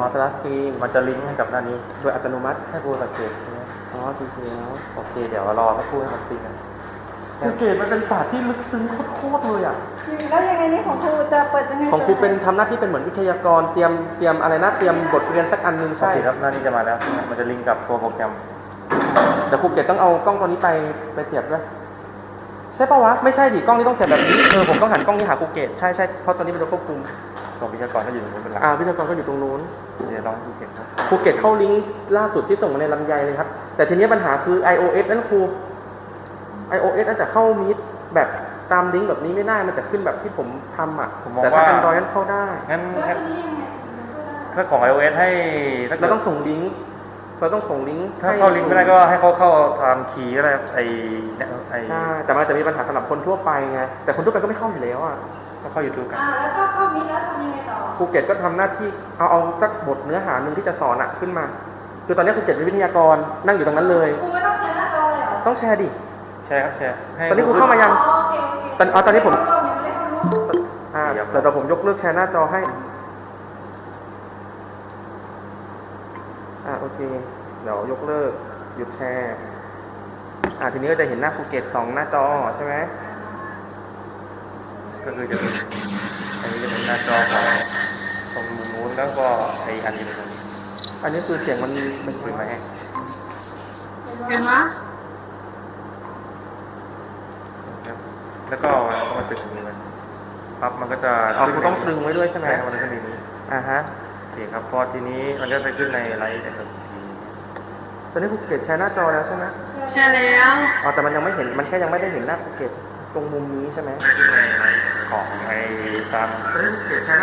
อ๋อสลัสตรีมมันจะลิงก์ให้กับหน้านี้โดยอัตโนมัติให้กูสังเกตใช่ไหมอ๋อสีเขียวโอเค เดี๋ยวรอสักครู่ให้มันซิงกันสังเกตมันเป็นศาสตร์ที่ลึกซึ้งโคตรๆเลยอะ แล้วยังไงนี่ของครูจะเปิดยังไงของครูเป็นทำหน้าที่เป็นเหมือนวิทยากรเตรียมเตรียมอะไรนะเตรียมบทเรียนสักอันหนึงใช่ใช่ครับหน้านี้จะมาแล้ว มันจะลิงก์กับตัวโปรแกรมเดี๋ยวครูเกตต้องเอากล้องตัวนี้ไปไปเสียบด้วยใช่ปะวะไม่ใช่ดิกล้องนี้ต้องเสียบแบบนี้เออผมต้องหันกล้องนี้หาครูเกตใช่ใช่เพราะตัวนี้เป็นตัวควบคุม ตัววิทยากรก็อยู่ตรงนู้นเป็นหลักอ่าวิทยากรก็อยู่ตรงนู้นเดี๋ยวลองให้ดูเก็บครับครูเกตเข้าลิงก์ล่าสุดที่ส่งมาในลำไยเลยครับ แต่ทีนี้ปัญหาคือ iOS นั่นครู iOS น่าจะเข้ามีดแบบตามลิงก์แบบนี้ไม่ได้มันจะขึ้นแบบที่ผมทำอะผมมองแต่ถ้าว่า Android นั้นเข้าได้งั้นแล้วงั้นทีนี้ยังไงถ้าของ iOS ให้ถ้าเราเกิดต้องส่งลิงก์ เราต้องส่งลิงก์ถ้าให้เข้าลิงก์ไม่ได้ก็ให้เขาเข้าตามคีย์ก็ได้ไอเนี่ยไอใช่แต่มันจะมีปัญหาสำหรับคนทั่วไปไงแต่คนทั่วไปก็ไม่เข้าอยู่แล้วอะก็เข้า YouTube กันอ่าแล้วก็เข้ามิดแล้วทำยังไงต่อครูเกตก็ทำหน้าที่เอาเอาสักบทเนื้อหาหนึ่งที่จะสอนอะขึ้นมา คือตอนนี้ครูเกตเป็นวิทยากรนั่งอยู่ตรงนั้นเลยครูไม่ต้องแชร์หน้าจอเลยเหรอต้องแชร์ดิแชร์ครับแชร์ให้ตอนนี้ครูเข้ามายังอ๋อโอเคโอเคตอนอ๋อตอนนี้ผมไได้เข้ายังไม่ได้เข้ารูปอ่าเดี๋ยวเดี๋ยวผมยกเลิกแชร์หน้าจอให้ อ่าโอเค เดี๋ยวยกเลิก หยุดแชร์อ่าทีนี้ก็จะเห็นหน้าครูเกตสองหน้าจอใช่ไหมก็คือจะเป็นอันนี้จะเป็นหน้าจอของตรงมุมนู้นแล้วก็ไออันนี้ตรงนี้อันนี้คือเสียงมันมันคุยไหมเห็นไหมครับแล้วก็เอามาติดตรงนี้มันปั๊บมันก็จะอ๋อครูต้องตรึงไว้ด้วยใช่ไหมใช่ครับมันจะมีนี้อ่าฮะโอ เคครับ พอทีนี้มันก็จะขึ้นในไลฟ์นะครับตอนนี้ครูเกตแชร์หน้าจอแล้วใช่ไหมแชร์แล้วอ๋อแต่มันยังไม่เห็นมันแค่ยังไม่ได้เห็นหน้าครูเกตตรงมุมนี้ใช่ไหมขึ้นในไลฟ์ของไอตาม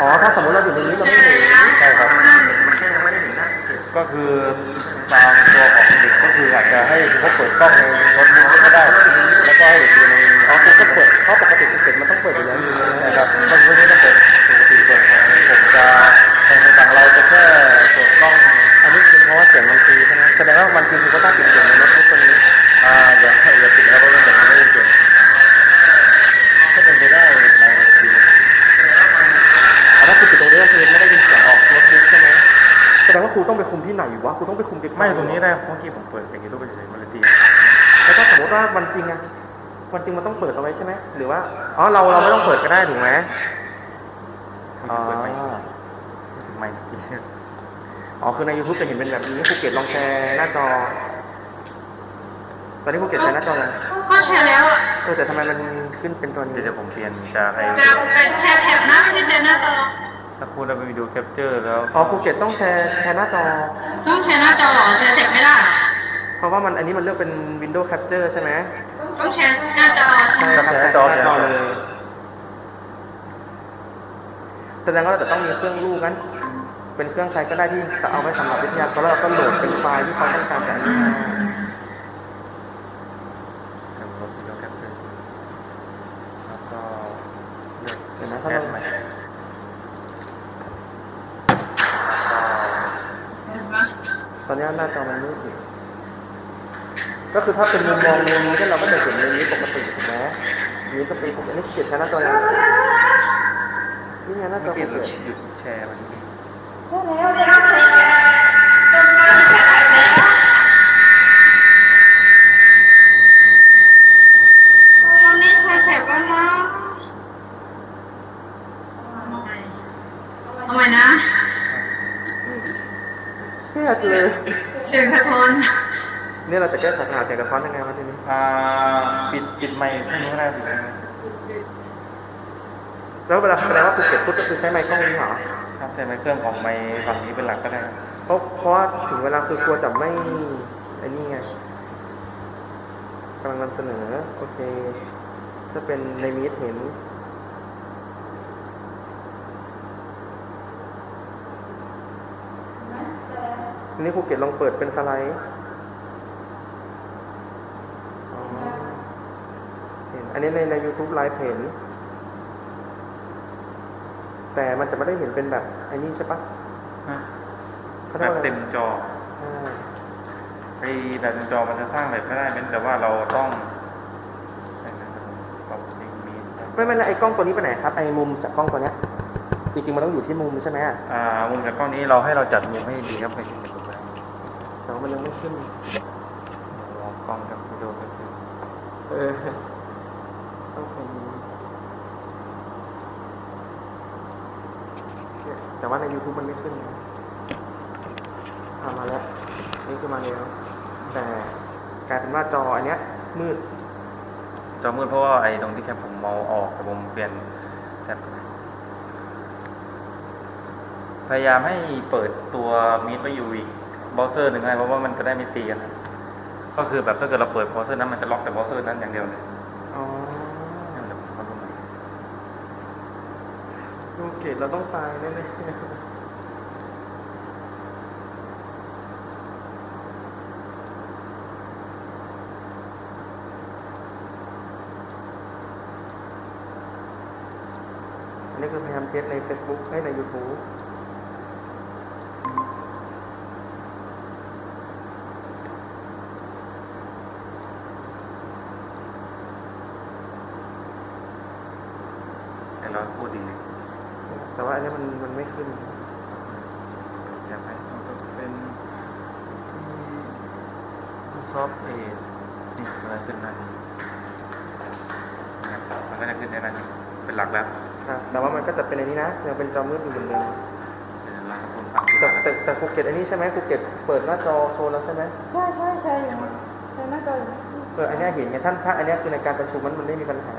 อ๋อถ้าสมมติเราอยู่ตรงนี้เราไม่เห็นใช่ครับมันแค่ยังไม่ได้เห็นหน้าครูเกตก็คือตามตัวของเด็กก็คืออาจจะให้เขาเปิดกล้องในรถมือก็ได้แล้วก็ให้เด็กดูในอ๋อครูก็เปิดเพราะปกติครูเกตมันต้องเปิดอยู่แล้วอยู่แล้วนะครับมันไม่ได้ต้องเปิดปกติเปิดของผมจะ ทางต่างเราจะแค่เปิดกล้อง อันนี้คือเพราะว่าเสียงมันตีใช่ไหมแสดงว่ามันคือครูก็ต้องปิดเสียงในโน้ตบุ๊กตัวนี้อ่าอย่าอย่าปิดแล้วเพราะมันจะไม่ได้ยินเสียงถ้าเป็นไปได้ในทีอ๋อถ้าครูปิดตรงนี้ก็คือไม่ได้ยินเสียงออกโน้ตบุ๊กใช่ไหมแสดงว่าครูต้องไปคุมที่ไหนวะครูต้องไปคุมไกลๆไม่ตรงนี้ได้เมื่อกี้ผมเปิดเสียงยูทูบไปเฉยมันเลยตีแล้วถ้าสมมติว่าวันจริงอะวันจริงมันต้องเปิดเอาไว้ใช่ไหมหรือว่าอ๋อเราเราไม่ต้องเปิดก็ได้ถูกไหมมันจะเปิด ไม่ไม่อ๋อคือใน YouTube จะเห็นเป็นแบบนี้ครูเกตลองแชร์หน้าจอ ตอนนี้ครูเกตแชร์หน้าจอแล้วก็แชร์แล้วอะเออแต่ทำไมมันขึ้นเป็นตัวนี้เดี๋ยวผมเปลี่ยนจากไอ้แต่แต่แชร์แท็บนะไม่ใช่แชร์หน้าจอถ้าพูดแล้วไปดูแคปเจอร์แล้วอ๋อครูเกตต้องแชร์แชร์หน้าจอ ต้องแชร์หน้าจอเหรอแชร์แท็บไม่ได้เพราะว่ามันอันนี้มันเลือกเป็น Windows Capture ใช่ไหมต้องแชร์หน้าจอใช่ไหมครับแชร์หน้าจอเลยแสดงว่าเราจะต้องมีเครื่องลูกนั้น เป็นเครื่องใครก็ได้ที่จะเอาไว้สำหรับวิทยากรแล้วเราก็โหลดเป็นไฟล์ที่เขาต้องการจากนี้มากับรถวิดีโอแล้วก็เลือกเห็นไหมถ้าเราใหม่เห็นไหมตอนนี้หน้าจอมันมืดอยู่ก็คือถ้าเป็นมุมมองมุมนี้เราก็จะเห็นในนี้ปกติถูกไหมนี้ก็เป็นอันนี้เกียรใช้หน้าจอยังนี่ไงหน้าจเมื่ออกี้เกียรหยุดแชร์มัน ใช่แล้วเดี๋ยวเราแชร์เป็นการแชร์แล้ววันนี้แชร์แท็บแล้วนะเอาใหม่นะเครียดเลยเสียงสะท้อนนี่เราจะแก้ปัญหาเสียงกระท้อนยังไงวะทีนี้อ่าปิดปิดไมค์พวกนี้ก็ได้ปิดไมค์ แล้วเวลาแสดงว่าภูเก็ตพุทธก็คือใช้ไมค์ช่องนี้เหรอครับแต่ไมค์เครื่องของไมค์ฝั่งนี้เป็นหลักก็ได้เพราะเพราะว่าถึงเวลาคือกลัวจะไม่ไอ้นี่ไงกำลังนำเสนอโอเค ถ้าเป็นในมีดเห็นทีนี้ภูเก็ตลองเปิดเป็นสไลด์อ๋อเห็นอันนี้ในใน YouTube ไลฟ์เห็น แต่มันจะไม่ได้เห็นเป็นแบบไอ้นี่ใช่ปะฮะเขาแบเรียกบว่าอะไรเต็มจออ่าไอ้แบบเต็มจอมันจะสร้างแบบไม่ได้เป็นแต่ว่าเราต้องใช่ไหมครับปรับลิงก์มีไม่ไม่แล้วไอ้กล้องตัวนี้ไปไหนครับไอ้มุมจากกล้องตัวเนี้ยจริงๆมันต้องอยู่ที่มุมใช่ไหมอ่า มุมจากกล้องนี้เราให้เราจัดมุมให้ดีครับไปขึ้นไปตรงนั้นแต่ว่ามันยังไม่ขึ้นมองกล้องครับไปดูกันเออต้องเป็นเนี่ย แต่ว่าใน YouTube มันไม่ขึ้นนะอ่ามาแล้ว นี่คือมาแล้ว แต่กลายเป็นว่าจออันเนี้ย มืด จอมืดเพราะว่าไอ้ตรงที่แคปผมเมาออกแต่ผมเปลี่ยนแคปพยายามให้เปิดตัวมีดไว้อยู่อีกเบราว์เซอร์หนึ่งให้เพราะว่ามันจะได้ไม่ตีกัน ก็คือแบบถ้าเกิดเราเปิดเบราว์เซอร์นั้นมันจะล็อกแต่เบราว์เซอร์นั้นอย่างเดียวเลย อ๋อ นั่นแหละผมก็รู้มา โอเคเราต้องตายแน่ๆอันนี้คือพยายามเทสใน Facebook ให้ใน YouTube แต่เราพูดดี แต่ว่าอันนี้มันมันไม่ขึ้นอยากให้เป็นชอบเอนี่อะไรขึ้นหน้านี้นะครับมันก็จะขึ้นในหน้านี้เป็นหลักแล้วครับแต่ว่ามันก็จะเป็นอันนี้นะยังเป็นจอมืดอยู่เหมือนเดิมเดี๋ยวเราจะพูดฟังที่หแต่ลักแต่แต่ภูเก็ตอันนี้ใช่ไหมภูเก็ตเปิดหน้าจอโชว์แล้วใช่ไหมใช่ใช่ใช่อยู่ใช่หน้าจออยู่ เอออันเนี้ยเห็นไงท่านถ้าอันเนี้ยคือในการประชุมมันมันไม่มีปัญหา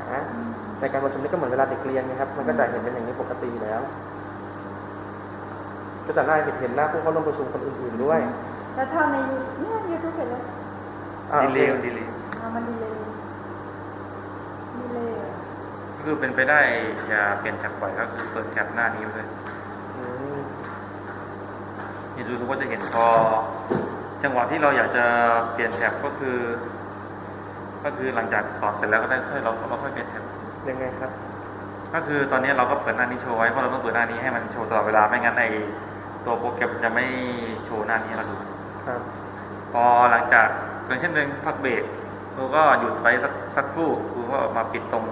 ในการประชุมนี่ก็เหมือนเวลาเด็กเรียนไงครับ มันก็จะเห็นเป็นอย่างนี้ปกติอยู่แล้ว ก็จะหน้าเห็นเห็นหน้าผู้เข้าร่วมประชุมคนอื่นๆด้วยแล้วถ้าในยูเนี่ยยูทูบเห็นแล้วอ่าดีโอเลเคย์ดีเลยอ่ามันดีเลยดีเลยอะคือเป็นไปได้อย่าเปลี่ยนแท็บบ่อยก็คือเปิดแท็บหน้านี้ไว้เลยอืมนี่ดูทุกคนจะเห็นพอจังหวะที่เราอยากจะเปลี่ยนแท็บก็คือ ก็คือหลังจากสอนเสร็จแล้วก็ได้ค่อยเราเราค่อยเปลี่ยนแท็บยังไงครับ ก็คือตอนนี้เราก็เปิดหน้านี้โชว์ไว้เพราะเราต้องเปิดหน้านี้ให้มันโชว์ตลอดเวลาไม่งั้นไอตัวโปรแกรมจะไม่โชว์หน้านี้ให้เราดูครับ พอหลังจากอย่างเช่นหนึ่งพักเบรกครูก็หยุดไปสักสักครู่ครูก็มาปิดตรง